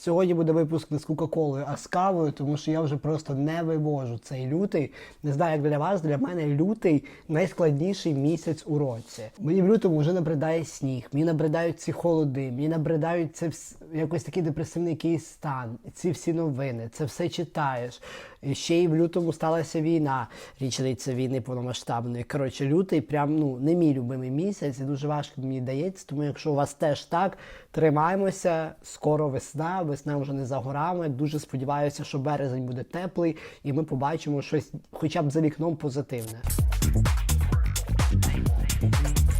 Сьогодні буде випуск не з Кока-Колою, а з кавою, тому що я вже просто не вивожу цей лютий. Не знаю, як для вас, для мене лютий найскладніший місяць у році. Мені в лютому вже набридає сніг, мені набридають ці холоди, мені набридають це вс- якось такий депресивний якийсь стан, ці всі новини, це все читаєш. І ще й в лютому сталася війна, річниця війни повномасштабної. Коротше, лютий прям ну не мій любимий місяць, і дуже важко мені дається. Тому якщо у вас теж так, тримаємося. Скоро весна, весна вже не за горами. Дуже сподіваюся, що березень буде теплий, і ми побачимо щось, хоча б за вікном позитивне.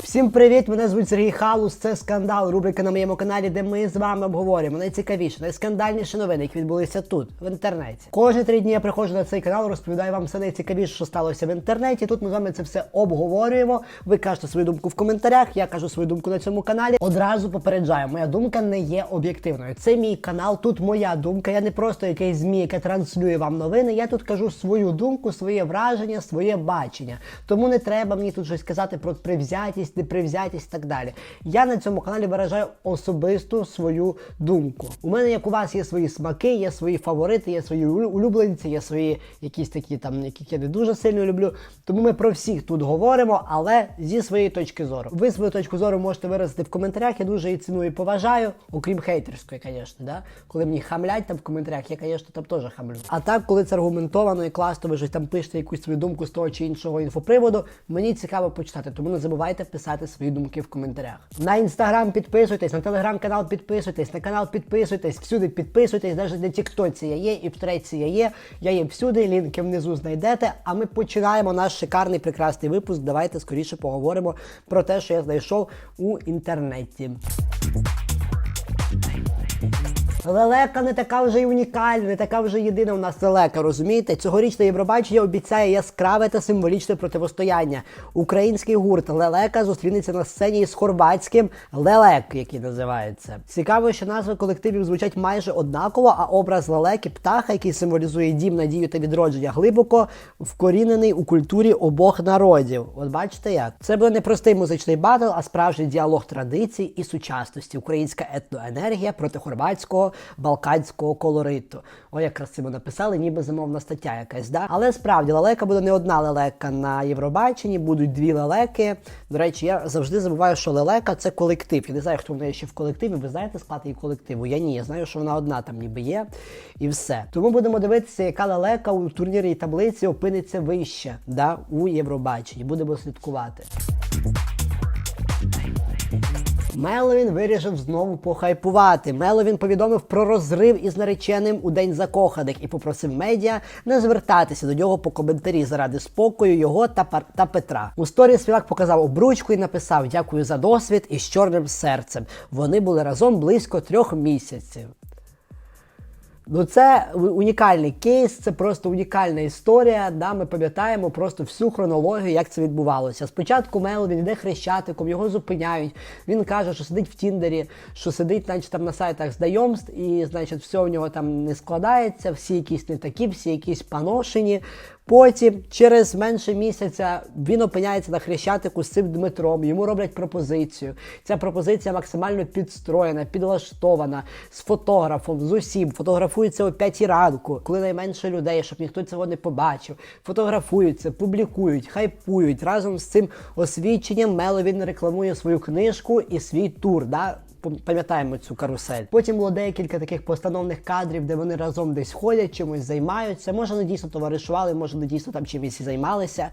Всім привіт! Мене звуть Сергій Халус. Це скандал. Рубрика на моєму каналі, де ми з вами обговорюємо найцікавіші, найскандальніші новини, які відбулися тут, в інтернеті. Кожні три дні я приходжу на цей канал, розповідаю вам все найцікавіше, що сталося в інтернеті. Тут ми з вами це все обговорюємо. Ви кажете свою думку в коментарях. Я кажу свою думку на цьому каналі. Одразу попереджаю, моя думка не є об'єктивною. Це мій канал. Тут моя думка. Я не просто якийсь змі, яке транслює вам новини. Я тут кажу свою думку, своє враження, своє бачення. Тому не треба мені тут щось казати про привзятість, непривзятість і так далі. Я на цьому каналі виражаю особисту свою думку. У мене, як у вас, є свої смаки, є свої фаворити, є свої улюбленці, є свої якісь такі там, яких я не дуже сильно люблю. Тому ми про всіх тут говоримо, але зі своєї точки зору. Ви свою точку зору можете виразити в коментарях. Я дуже її ціную і поважаю, окрім хейтерської, звісно, да? коли мені хамлять там в коментарях, я, звісно, там теж хамлю. А так, коли це аргументовано і класно, ви щось там пишете якусь свою думку з того чи іншого інфоприводу, мені цікаво почитати. Тому не забувайте писати свої думки в коментарях. На інстаграм підписуйтесь, на телеграм-канал підписуйтесь, на канал підписуйтесь, всюди підписуйтесь, навіть на Тіктоці я є, і в треці я є. Я є всюди, лінки внизу знайдете. А ми починаємо наш шикарний прекрасний випуск. Давайте скоріше поговоримо про те, що я знайшов у інтернеті. Лелека не така вже й унікальна, не така вже єдина у нас лелека, розумієте? Цьогорічне Євробачення обіцяє яскраве та символічне противостояння. Український гурт Лелека зустрінеться на сцені з хорватським Лелек, який називається. Цікаво, що назви колективів звучать майже однаково, а образ лелеки птаха, який символізує дім, надію та відродження, глибоко вкорінений у культурі обох народів. От бачите як? Це буде не простий музичний батл, а справжній діалог традицій і сучасності. Українська етноенергія проти хорватського балканського колориту. О, як красиво написали, ніби замовна стаття якась, да? Але справді лелека буде не одна лелека на Євробаченні, будуть дві лелеки. До речі, я завжди забуваю, що лелека це колектив. Я не знаю, хто в неї ще в колективі. Ви знаєте склад її колективу? Я ні, я знаю, що вона одна там ніби є, і все. Тому будемо дивитися, яка лелека у турнірній таблиці опиниться вище да, у Євробаченні. Будемо слідкувати. Меловін вирішив знову похайпувати. Меловін повідомив про розрив із нареченим у день закоханих і попросив медіа не звертатися до нього по коментарі заради спокою його та, Пар- та Петра. У сторі співак показав обручку і написав Дякую за досвід із чорним серцем. Вони були разом близько трьох місяців. Ну, це унікальний кейс, це просто унікальна історія. Да, ми пам'ятаємо просто всю хронологію, як це відбувалося. Спочатку Мелвін йде хрещатиком, його зупиняють. Він каже, що сидить в Тіндері, що сидить, значить, там на сайтах знайомств, і значить, все у нього там не складається, всі якісь не такі, всі якісь поношені. Потім, через менше місяця, він опиняється на хрещатику з цим Дмитром. Йому роблять пропозицію. Ця пропозиція максимально підстроєна, підлаштована з фотографом, з усім. Фотографується о 5 ранку, коли найменше людей, щоб ніхто цього не побачив. Фотографуються, публікують, хайпують. Разом з цим освідченням Мело він рекламує свою книжку і свій тур. Да? Пам'ятаємо цю карусель. Потім було декілька таких постановних кадрів, де вони разом десь ходять, чимось займаються. Може, не дійсно товаришували, може, не дійсно там чимось і займалися.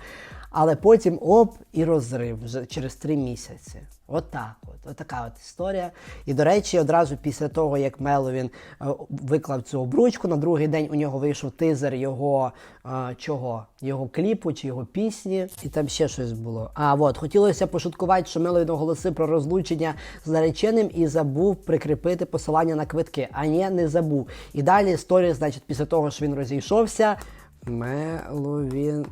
Але потім оп, і розрив вже через три місяці. Отак от, от така от історія. І до речі, одразу після того, як Меловін е, виклав цю обручку, на другий день у нього вийшов тизер його е, чого? Його кліпу чи його пісні, і там ще щось було. А от хотілося пошуткувати, що Меловін оголосив про розлучення з нареченим і забув прикріпити посилання на квитки. А ні, не забув. І далі історія, значить, після того, що він розійшовся, Меловін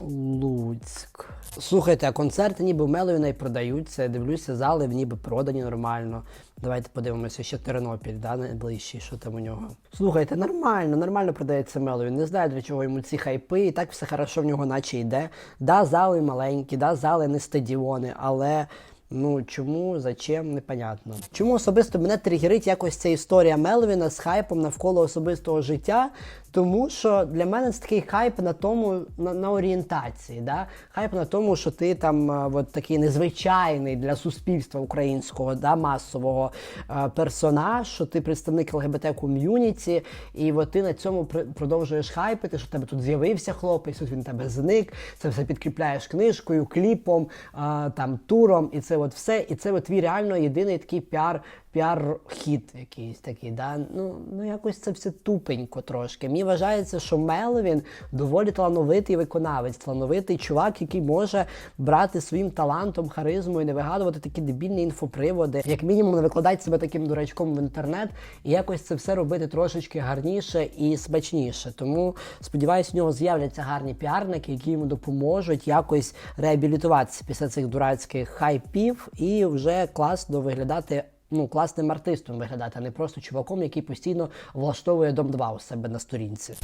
Луцьк. Слухайте, а концерти ніби в і продаються. Дивлюся, зали ніби продані нормально. Давайте подивимося, ще Тернопіль, да, найближчий, що там у нього. Слухайте, нормально, нормально продається Меловін. Не знаю, для чого йому ці хайпи, і так все хорошо в нього наче йде. Да, зали маленькі, да, зали не стадіони, але Ну чому, зачем, непонятно. Чому особисто мене тригерить якось ця історія Мелвіна з хайпом навколо особистого життя? Тому що для мене це такий хайп на тому, на, на орієнтації. Да? Хайп на тому, що ти там от такий незвичайний для суспільства українського, да, масового а, персонаж, що ти представник ЛГБТ ком'юніті, і от ти на цьому пр- продовжуєш хайпити, що в тебе тут з'явився хлопець, тут він тебе зник, це все підкріпляєш книжкою, кліпом, а, там туром, і це от все. І це от твій реально єдиний такий піар. Піар-хіт якийсь такий, да? ну, ну якось це все тупенько трошки. Мені вважається, що Мелвін доволі талановитий виконавець, талановитий чувак, який може брати своїм талантом, харизмою, не вигадувати такі дебільні інфоприводи, як мінімум не викладати себе таким дурачком в інтернет і якось це все робити трошечки гарніше і смачніше. Тому сподіваюся, в нього з'являться гарні піарники, які йому допоможуть якось реабілітуватися після цих дурацьких хайпів і вже класно виглядати ну, класним артистом виглядати, а не просто чуваком, який постійно влаштовує дом 2 у себе на сторінці.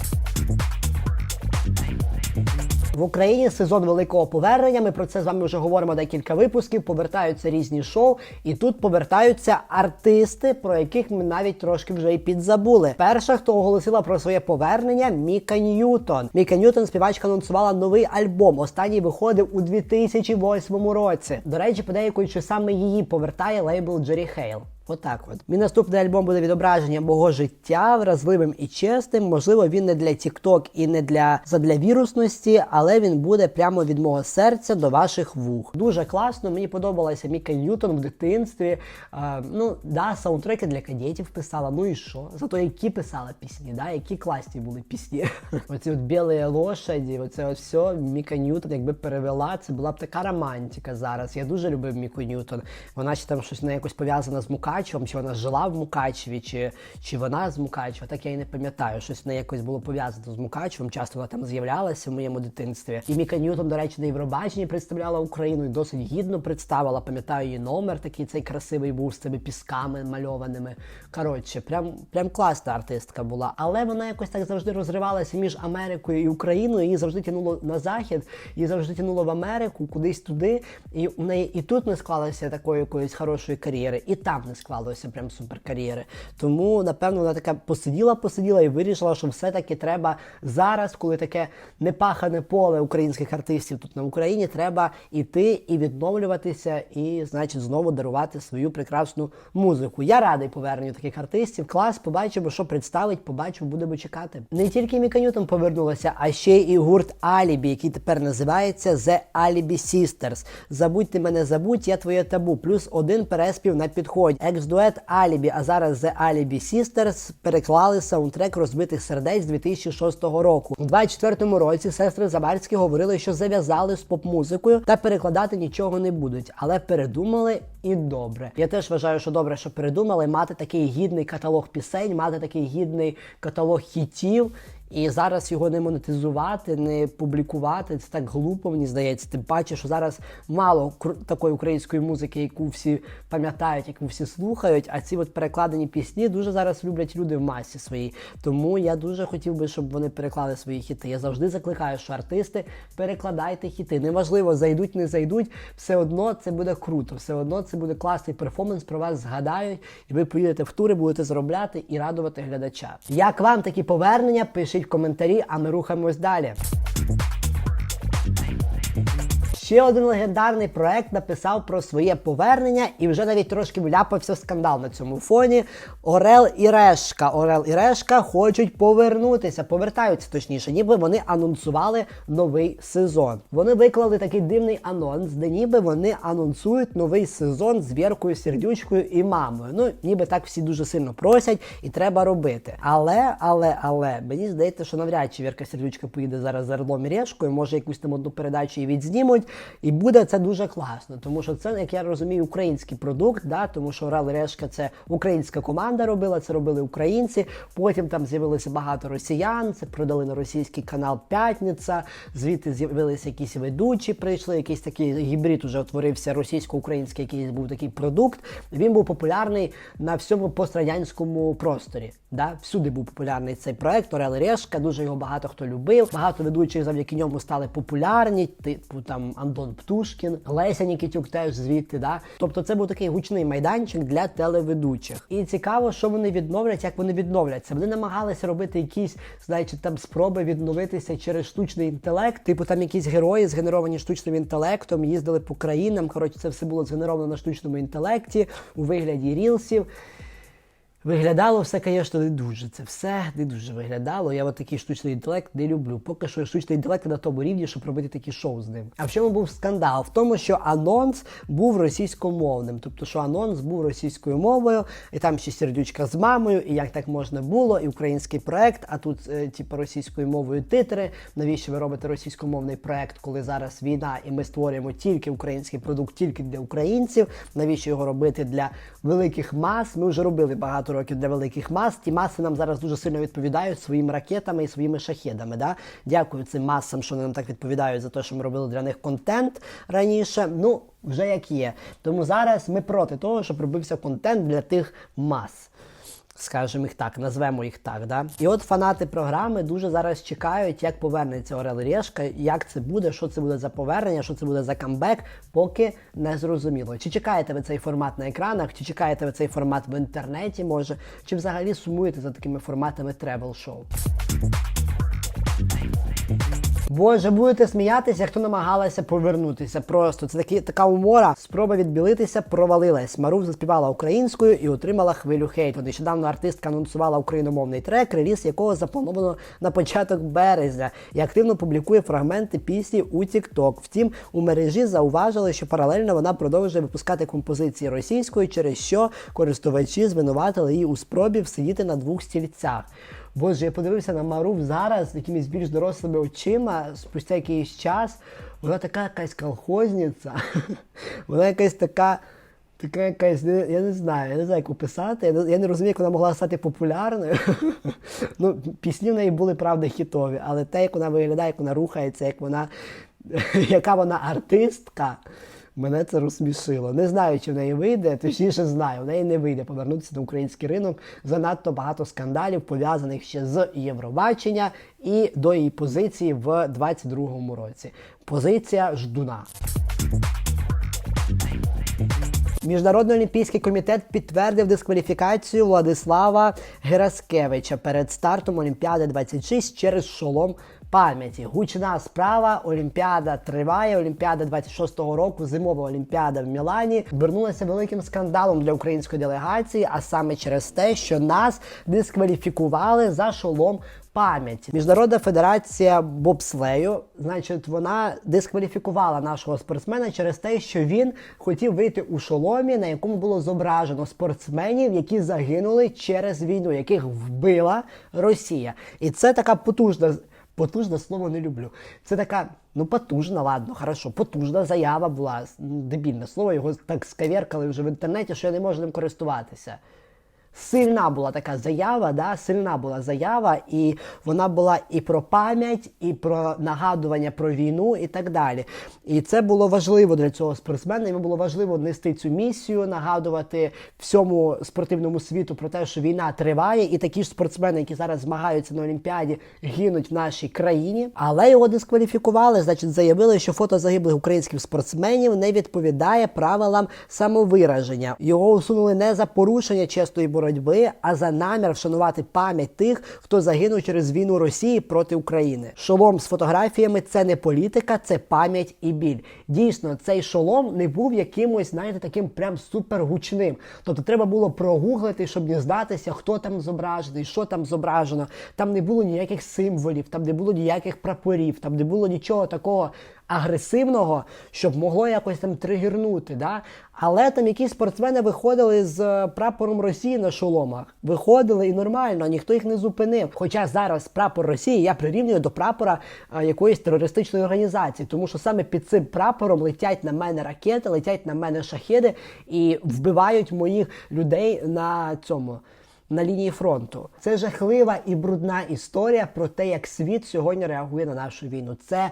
В Україні сезон великого повернення. Ми про це з вами вже говоримо декілька випусків. Повертаються різні шоу, і тут повертаються артисти, про яких ми навіть трошки вже і підзабули. Перша, хто оголосила про своє повернення, Міка Ньютон. Міка Ньютон, співачка, анонсувала новий альбом. Останній виходив у 2008 році. До речі, подейкуючи саме її повертає лейбл Джері Хейл. Отак от. Мій наступний альбом буде відображення мого життя вразливим і чесним. Можливо, він не для TikTok і не для задля вірусності, але він буде прямо від мого серця до ваших вух. Дуже класно. Мені подобалася Міка Ньютон в дитинстві. А, ну да, саундтреки для кадетів писала. Ну і що? Зато які писала пісні, да, які класні були пісні. Оці от білі лошаді, оце от все. Міка Ньютон, якби перевела, це була б така романтика зараз. Я дуже любив Міку Ньютон. Вона чи там щось не якось пов'язана з Мукачевом, чи вона жила в Мукачеві, чи, чи вона з Мукачева. Так я і не пам'ятаю. Щось не якось було пов'язано з Мукачевом. Часто вона там з'являлася в моєму дитинстві. І Міка Ньютон, до речі, на Євробаченні представляла Україну і досить гідно представила. Пам'ятаю її номер, такий цей красивий був з цими пісками мальованими. Коротше, прям прям класна артистка була. Але вона якось так завжди розривалася між Америкою і Україною. Її завжди тянуло на захід, її завжди тянуло в Америку, кудись туди. І у неї і тут не склалося такої якоїсь хорошої кар'єри, і там не склалося прям суперкар'єри. Тому, напевно, вона така посиділа, посиділа і вирішила, що все-таки треба зараз, коли таке непахане поле українських артистів тут на Україні, треба іти і відновлюватися, і, значить, знову дарувати свою прекрасну музику. Я радий поверненню таких артистів. Клас, побачимо, що представить, побачимо, будемо чекати. Не тільки Міка Ньютон повернулася, а ще і гурт Алібі, який тепер називається The Alibi Sisters. Забудьте мене, забудь, я твоє табу. Плюс один переспів на підході. Екс-дует Алібі, а зараз The Alibi Sisters переклали саундтрек розбитих сердець 2006 року. У 24-му році сестри Забарські говорили, що зав'язали з поп-музикою та перекладати нічого не будуть, але передумали і добре. Я теж вважаю, що добре, що передумали мати такий гідний каталог пісень, мати такий гідний каталог хітів. І зараз його не монетизувати, не публікувати. Це так глупо, мені здається. Тим паче, що зараз мало такої української музики, яку всі пам'ятають, яку всі слухають. А ці от перекладені пісні дуже зараз люблять люди в масі своїй. Тому я дуже хотів би, щоб вони переклали свої хіти. Я завжди закликаю, що артисти перекладайте хіти. Неважливо, зайдуть, не зайдуть. Все одно це буде круто, все одно це буде класний перформанс. Про вас згадають, і ви поїдете в тури, будете заробляти і радувати глядача. Як вам такі повернення? Пишіть в коментарі, а ми рухаємось далі. Ще один легендарний проект написав про своє повернення і вже навіть трошки вляпався в скандал на цьому фоні. Орел і Решка. Орел і Решка хочуть повернутися, повертаються точніше, ніби вони анонсували новий сезон. Вони виклали такий дивний анонс, де ніби вони анонсують новий сезон з Віркою, Сердючкою і мамою. Ну, ніби так всі дуже сильно просять і треба робити. Але, але, але мені здається, що навряд чи Вірка Сердючка поїде зараз за Орлом і Решкою, може якусь там одну передачу і відзнімуть. І буде це дуже класно, тому що це, як я розумію, український продукт, да, тому що Орел Решка це українська команда робила, це робили українці. Потім там з'явилося багато росіян, це продали на російський канал П'ятниця. Звідти з'явилися якісь ведучі, прийшли, якийсь такий гібрид уже утворився російсько-український, якийсь був такий продукт. Він був популярний на всьому пострадянському просторі. Да? Всюди був популярний цей проект Орел Решка, дуже його багато хто любив. Багато ведучих завдяки ньому стали популярні. Типу там Антон Птушкін, Леся Нікітюк теж звідти. Да? Тобто це був такий гучний майданчик для телеведучих. І цікаво, що вони відновлять, як вони відновляться. Вони намагалися робити якісь, знаєте, там спроби відновитися через штучний інтелект. Типу там якісь герої згенеровані штучним інтелектом, їздили по країнам. Коротше, це все було згенеровано на штучному інтелекті у вигляді рілсів. Виглядало все, звісно, не дуже. Це все не дуже виглядало. Я от такий штучний інтелект не люблю. Поки що штучний інтелект на тому рівні, щоб робити такі шоу з ним. А в чому був скандал? В тому, що анонс був російськомовним. Тобто, що анонс був російською мовою, і там ще сердючка з мамою, і як так можна було, і український проект, а тут, е, типу, російською мовою титри. Навіщо ви робите російськомовний проект, коли зараз війна, і ми створюємо тільки український продукт, тільки для українців? Навіщо його робити для великих мас? Ми вже робили багато років для великих мас. Ті маси нам зараз дуже сильно відповідають своїми ракетами і своїми шахедами. Да? Дякую цим масам, що вони нам так відповідають за те, що ми робили для них контент раніше. Ну, вже як є. Тому зараз ми проти того, щоб робився контент для тих мас. Скажемо їх так, назвемо їх так. Да? І от фанати програми дуже зараз чекають, як повернеться Орел Решка, як це буде, що це буде за повернення, що це буде за камбек, поки не зрозуміло. Чи чекаєте ви цей формат на екранах, чи чекаєте ви цей формат в інтернеті, може, чи взагалі сумуєте за такими форматами тревел-шоу? Боже, будете сміятися, хто намагалася повернутися. Просто це такі, така умора. Спроба відбілитися провалилась. Марув заспівала українською і отримала хвилю хейту. Нещодавно артистка анонсувала україномовний трек, реліз якого заплановано на початок березня, і активно публікує фрагменти пісні у TikTok. Втім, у мережі зауважили, що паралельно вона продовжує випускати композиції російською, через що користувачі звинуватили її у спробі всидіти на двох стільцях. Боже, я подивився на Марув зараз якимись більш дорослими очима, спустя якийсь час. Вона така якась колхозниця. Вона якась така. Така якась, я не знаю, я не знаю, як описати. Я не, я не розумію, як вона могла стати популярною. ну, пісні в неї були, правда, хітові, але те, як вона виглядає, як вона рухається, як вона, яка вона артистка, мене це розсмішило. Не знаю, чи в неї вийде, точніше знаю, в неї не вийде повернутися на український ринок. Занадто багато скандалів, пов'язаних ще з Євробачення і до її позиції в 22-му році. Позиція ждуна. Міжнародний олімпійський комітет підтвердив дискваліфікацію Владислава Гераскевича перед стартом Олімпіади 26 через шолом пам'яті. Гучна справа. Олімпіада триває. Олімпіада 26-го року, зимова олімпіада в Мілані, обернулася великим скандалом для української делегації, а саме через те, що нас дискваліфікували за шолом пам'яті. Міжнародна федерація бобслею, значить, вона дискваліфікувала нашого спортсмена через те, що він хотів вийти у шоломі, на якому було зображено спортсменів, які загинули через війну, яких вбила Росія. І це така потужна. Потужне слово не люблю. Це така, ну потужна, ладно, хорошо, потужна заява була. Дебільне слово, його так сковеркали вже в інтернеті, що я не можу ним користуватися. Сильна була така заява, да, сильна була заява, і вона була і про пам'ять, і про нагадування про війну, і так далі. І це було важливо для цього спортсмена. Йому було важливо нести цю місію, нагадувати всьому спортивному світу про те, що війна триває, і такі ж спортсмени, які зараз змагаються на Олімпіаді, гинуть в нашій країні. Але його дискваліфікували, значить, заявили, що фото загиблих українських спортсменів не відповідає правилам самовираження. Його усунули не за порушення чесної боротьби, а за намір вшанувати пам'ять тих, хто загинув через війну Росії проти України. Шолом з фотографіями це не політика, це пам'ять і біль. Дійсно, цей шолом не був якимось, знаєте, таким прям супергучним. Тобто треба було прогуглити, щоб дізнатися, хто там зображений, що там зображено. Там не було ніяких символів, там не було ніяких прапорів, там не було нічого такого агресивного, щоб могло якось там тригернути. Да? Але там якісь спортсмени виходили з е, прапором Росії на шоломах. Виходили і нормально, ніхто їх не зупинив. Хоча зараз прапор Росії я прирівнюю до прапора е, якоїсь терористичної організації, тому що саме під цим прапором летять на мене ракети, летять на мене шахеди і вбивають моїх людей на цьому. На лінії фронту це жахлива і брудна історія про те, як світ сьогодні реагує на нашу війну. Це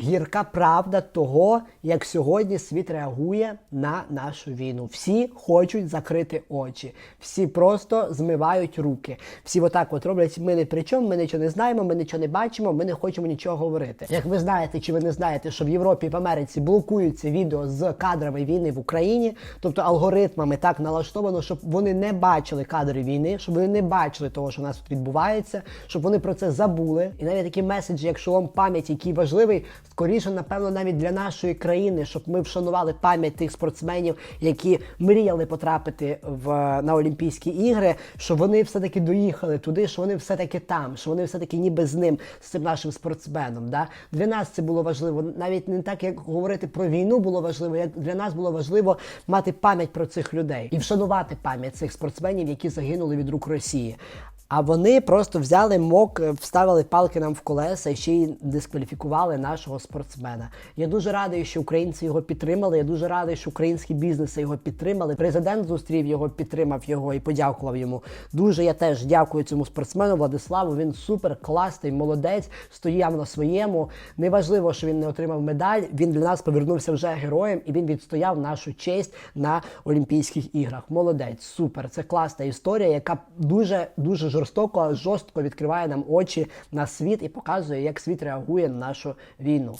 гірка правда того, як сьогодні світ реагує на нашу війну. Всі хочуть закрити очі, всі просто змивають руки. Всі отак от роблять. Ми не при чому, ми нічого не знаємо, ми нічого не бачимо, ми не хочемо нічого говорити. Як ви знаєте, чи ви не знаєте, що в Європі і в Америці блокуються відео з кадрами війни в Україні, тобто алгоритмами так налаштовано, щоб вони не бачили кадри війни, щоб вони не бачили того, що у нас тут відбувається, щоб вони про це забули. І навіть такі меседжі, як шолом пам'яті, який важливий, скоріше, напевно, навіть для нашої країни, щоб ми вшанували пам'ять тих спортсменів, які мріяли потрапити в на Олімпійські ігри, що вони все-таки доїхали туди, що вони все-таки там, що вони все-таки ніби з ним, з цим нашим спортсменом. Да? Для нас це було важливо. Навіть не так, як говорити про війну було важливо, як для нас було важливо мати пам'ять про цих людей і вшанувати пам'ять цих спортсменів, які загинули від рук Росії. А вони просто взяли мок, е, вставили палки нам в колеса і ще й дискваліфікували нашого спортсмена. Я дуже радий, що українці його підтримали. Я дуже радий, що українські бізнеси його підтримали. Президент зустрів його, підтримав його і подякував йому. Дуже я теж дякую цьому спортсмену Владиславу. Він супер класний, молодець, стояв на своєму. Неважливо, що він не отримав медаль. Він для нас повернувся вже героєм і він відстояв нашу честь на Олімпійських іграх. Молодець, супер. Це класна історія, яка дуже дуже жорстоко, жорстко відкриває нам очі на світ і показує, як світ реагує на нашу війну.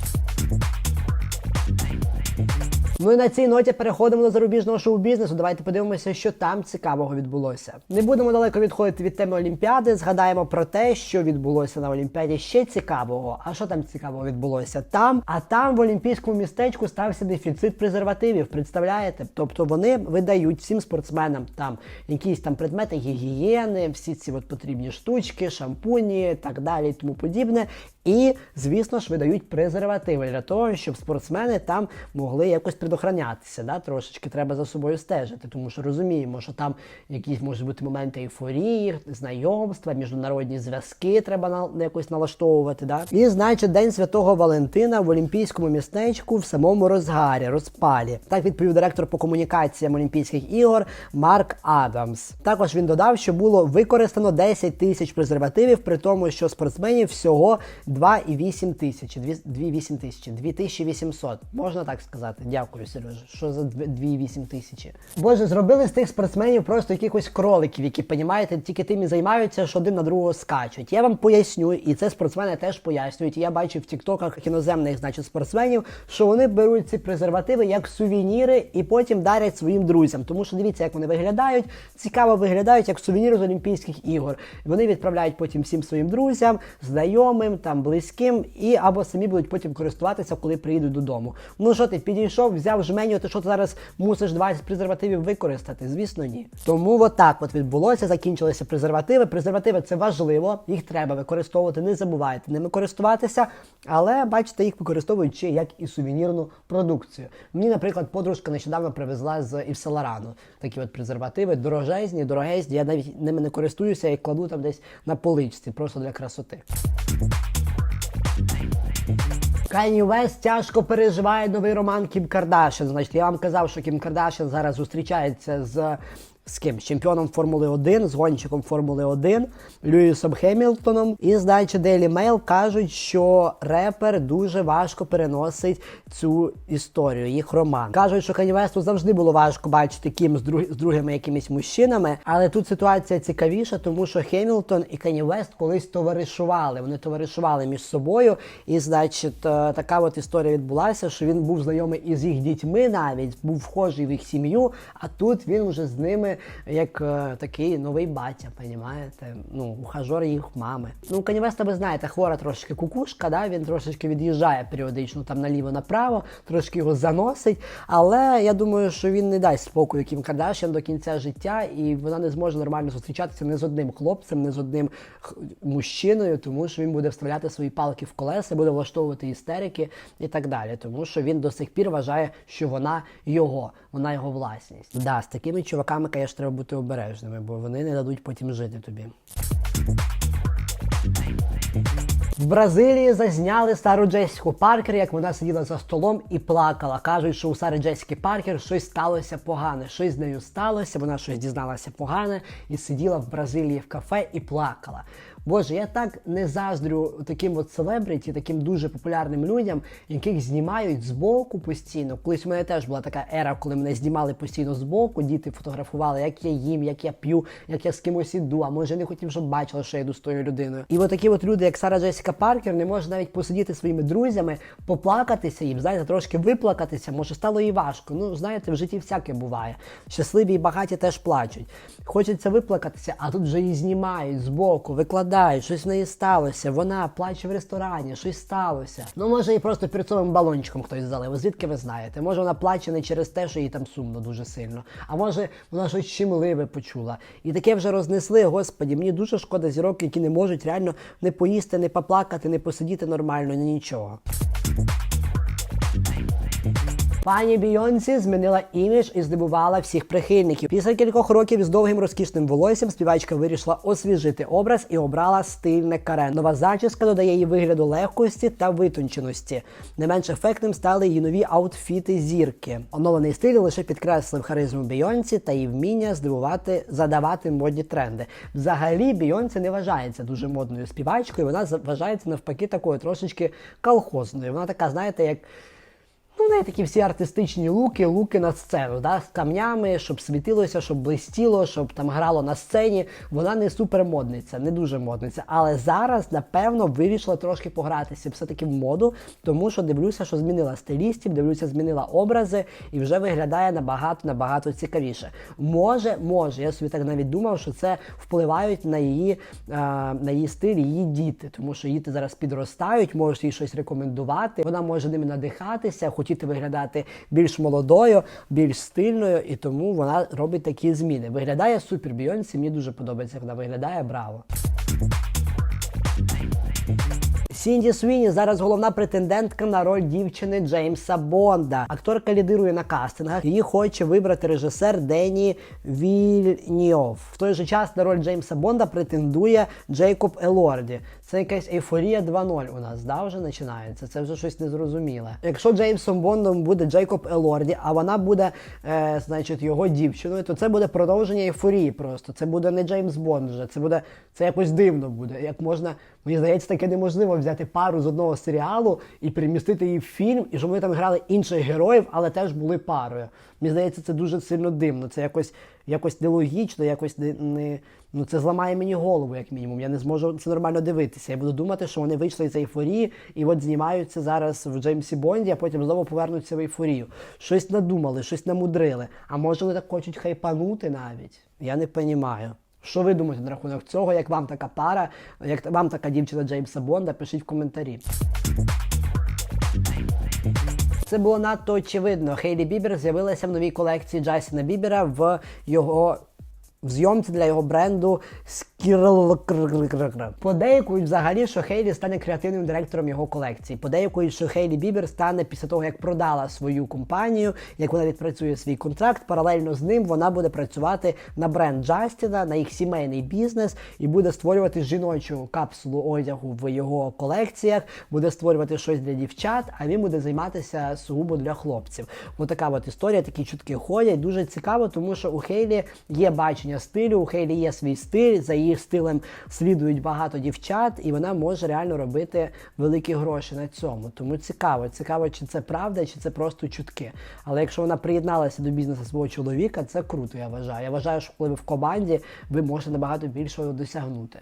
І на цій ноті переходимо до зарубіжного шоу-бізнесу. Давайте подивимося, що там цікавого відбулося. Не будемо далеко відходити від теми Олімпіади. Згадаємо про те, що відбулося на Олімпіаді ще цікавого. А що там цікавого відбулося? Там, а там в олімпійському містечку стався дефіцит презервативів. Представляєте? Тобто вони видають всім спортсменам там якісь там предмети гігієни, всі ці от потрібні штучки, шампуні, так далі і тому подібне. І, звісно ж, видають презервативи для того, щоб спортсмени там могли якось предохранятися. Да? Трошечки треба за собою стежити, тому що розуміємо, що там якісь можуть бути моменти ейфорії, знайомства, міжнародні зв'язки треба на якось налаштовувати. Да? І, значить, День Святого Валентина в Олімпійському містечку в самому розгарі, розпалі. Так відповів директор по комунікаціям Олімпійських ігор Марк Адамс. Також він додав, що було використано 10 тисяч презервативів, при тому, що спортсменів всього 2,8 тисячі, 2,8 тисячі, 2800. Можна так сказати? Дякую, Сережа. Що за 2,8 тисячі? Боже, зробили з тих спортсменів просто якихось кроликів, які, понімаєте, тільки тим і займаються, що один на другого скачуть. Я вам поясню, і це спортсмени теж пояснюють. Я бачив в тіктоках іноземних, значить, спортсменів, що вони беруть ці презервативи як сувеніри і потім дарять своїм друзям. Тому що дивіться, як вони виглядають. Цікаво виглядають як сувеніри з Олімпійських ігор. Вони відправляють потім всім своїм друзям, знайомим, там близьким, і або самі будуть потім користуватися, коли приїдуть додому. Ну що ти підійшов, взяв жменю, ти що ти зараз мусиш 20 презервативів використати? Звісно, ні. Тому отак от відбулося, закінчилися презервативи. Презервативи це важливо, їх треба використовувати. Не забувайте ними користуватися, але бачите, їх використовують ще як і сувенірну продукцію. Мені, наприклад, подружка нещодавно привезла з Івселарану такі от презервативи, дорожезні, дорогезні. Я навіть ними не користуюся і кладу там десь на поличці, просто для красоти. Кані Вест тяжко переживає новий роман Кім Кардашин. Значить, я вам казав, що Кім Кардашин зараз зустрічається з. З ким? Чемпіоном Формули 1, з гонщиком Формули 1, Льюісом Хемілтоном. І, значить, Daily Mail кажуть, що репер дуже важко переносить цю історію, їх роман. Кажуть, що Кані Весту завжди було важко бачити Кім з, друг... з другими якимись мужчинами. Але тут ситуація цікавіша, тому що Хемілтон і Кані Вест колись товаришували. Вони товаришували між собою. І, значить, е, така от історія відбулася, що він був знайомий із їх дітьми навіть, був вхожий в їх сім'ю, а тут він вже з ними як е, такий новий батя, понімаєте? Ну, ухажор їх мами. Ну, Канівеста, ви знаєте, хвора трошки кукушка, да? він трошечки від'їжджає періодично там наліво-направо, трошки його заносить. Але я думаю, що він не дасть спокою Кім Кардашян до кінця життя, і вона не зможе нормально зустрічатися не з одним хлопцем, не з одним мужчиною, тому що він буде вставляти свої палки в колеса, буде влаштовувати істерики і так далі. Тому що він до сих пір вважає, що вона його, вона його власність. Да, з такими чуваками, звісно, треба бути обережними, бо вони не дадуть потім жити тобі. В Бразилії зазняли стару Джесіку Паркер, як вона сиділа за столом і плакала. Кажуть, що у Сари Джесіки Паркер щось сталося погане. Щось з нею сталося, вона щось дізналася погане і сиділа в Бразилії в кафе і плакала. Боже, я так не заздрю таким от селебриті, таким дуже популярним людям, яких знімають збоку постійно. Колись у мене теж була така ера, коли мене знімали постійно збоку, діти фотографували, як я їм, як я п'ю, як я з кимось іду. А може не хотів, щоб бачили, що я йду з тою людиною. І от такі от люди, як Сара Джесіка Паркер, не можуть навіть посидіти своїми друзями, поплакатися їм, знаєте, трошки виплакатися. Може, стало і важко. Ну, знаєте, в житті всяке буває. Щасливі і багаті теж плачуть. Хочеться виплакатися, а тут вже її знімають збоку, викладають, щось в неї сталося. Вона плаче в ресторані, щось сталося. Ну, може, і просто перцовим балончиком хтось залив. Звідки ви знаєте? Може, вона плаче не через те, що їй там сумно дуже сильно. А може, вона щось щемливе почула. І таке вже рознесли. Господі, мені дуже шкода зірок, які не можуть реально не поїсти, не поплакати, не посидіти нормально, ні нічого. Пані Бійонсі змінила імідж і здивувала всіх прихильників. Після кількох років з довгим розкішним волоссям співачка вирішила освіжити образ і обрала стильне каре. Нова зачіска додає їй вигляду легкості та витонченості. Не менш ефектним стали її нові аутфіти зірки. Оновлений стиль лише підкреслив харизму Бійонсі та її вміння здивувати, задавати модні тренди. Взагалі, Бійонсі не вважається дуже модною співачкою. Вона вважається навпаки такою трошечки колхозною. Вона така, знаєте, як. Ну, в неї такі всі артистичні луки, луки на сцену, да, з камнями, щоб світилося, щоб блистіло, щоб там грало на сцені. Вона не супермодниця, не дуже модниця. Але зараз, напевно, вирішила трошки погратися все-таки в моду, тому що дивлюся, що змінила стилістів, дивлюся, змінила образи і вже виглядає набагато набагато цікавіше. Може, може, я собі так навіть думав, що це впливають на її, а, на її стиль, її діти, тому що діти зараз підростають, можуть їй щось рекомендувати. Вона може ними надихатися, хотіти виглядати більш молодою, більш стильною, і тому вона робить такі зміни. Виглядає супер Бійонсі, мені дуже подобається, як вона виглядає. Браво! Сінді Свіні зараз головна претендентка на роль дівчини Джеймса Бонда. Акторка лідирує на кастингах. Її хоче вибрати режисер Дені Вільньов. В той же час на роль Джеймса Бонда претендує Джейкоб Елорді. Це якась ейфорія 2.0 у нас, да, вже починається. Це вже щось незрозуміле. Якщо Джеймсом Бондом буде Джейкоб Елорді, а вона буде, е, значить, його дівчиною, то це буде продовження ейфорії просто. Це буде не Джеймс Бонд вже. Це буде це якось дивно буде. Як можна, мені здається, таке неможливо взяти пару з одного серіалу і перемістити її в фільм, і щоб вони там грали інших героїв, але теж були парою. Мені здається, це дуже сильно дивно. Це якось якось нелогічно, якось не, не ну це зламає мені голову, як мінімум. Я не зможу це нормально дивитися. Я буду думати, що вони вийшли з ейфорії і от знімаються зараз в Джеймсі Бонді, а потім знову повернуться в ейфорію. Щось надумали, щось намудрили. А може вони так хочуть хайпанути навіть? Я не розумію. Що ви думаєте на рахунок цього? Як вам така пара, як вам така дівчина Джеймса Бонда? Пишіть в коментарі. Це було надто очевидно. Хейлі Бібер з'явилася в новій колекції Джастіна Бібера в його в зйомці для його бренду Skirl. Подейкують взагалі, що Хейлі стане креативним директором його колекції. Подейкують, що Хейлі Бібер стане після того, як продала свою компанію, як вона відпрацює свій контракт. Паралельно з ним вона буде працювати на бренд Джастіна, на їх сімейний бізнес і буде створювати жіночу капсулу одягу в його колекціях, буде створювати щось для дівчат, а він буде займатися сугубо для хлопців. Ось така от історія, такі чутки ходять. Дуже цікаво, тому що у Хейлі є бачення стилю, у Хейлі є свій стиль, за її стилем слідують багато дівчат, і вона може реально робити великі гроші на цьому. Тому цікаво, цікаво, чи це правда, чи це просто чутки. Але якщо вона приєдналася до бізнесу свого чоловіка, це круто, я вважаю. Я вважаю, що коли ви в команді, ви можете набагато більшого досягнути.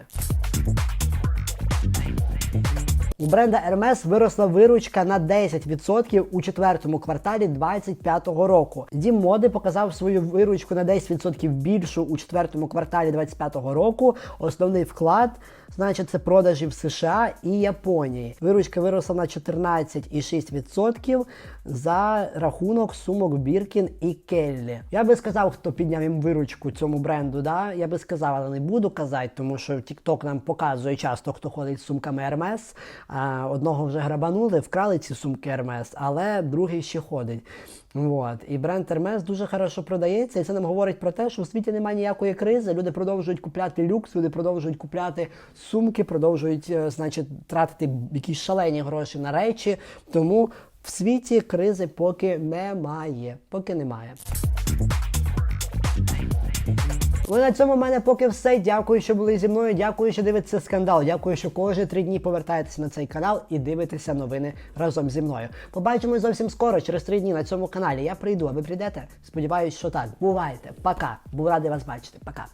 У бренда Hermes виросла виручка на 10% у четвертому кварталі 2025 року. Дім моди показав свою виручку на 10% більшу у четвертому кварталі 2025 року. Основний вклад, значить, це продажі в США і Японії. Виручка виросла на 14,6% за рахунок сумок Біркін і Келлі. Я би сказав, хто підняв їм виручку цьому бренду. Да? Я би сказав, але не буду казати, тому що TikTok нам показує часто, хто ходить з сумками Hermes. Одного вже грабанули, вкрали ці сумки Hermes, але другий ще ходить. От. І бренд Hermes дуже хорошо продається, і це нам говорить про те, що в світі немає ніякої кризи. Люди продовжують купляти люкс, люди продовжують купляти сумки, продовжують, е, значить, тратити якісь шалені гроші на речі. Тому в світі кризи поки немає. Поки немає. Ну на цьому в мене поки все. Дякую, що були зі мною. Дякую, що дивитеся скандал. Дякую, що кожні три дні повертаєтеся на цей канал і дивитеся новини разом зі мною. Побачимось зовсім скоро, через три дні на цьому каналі. Я прийду, а ви прийдете? Сподіваюсь, що так. Бувайте. Пока. Був радий вас бачити. Пока.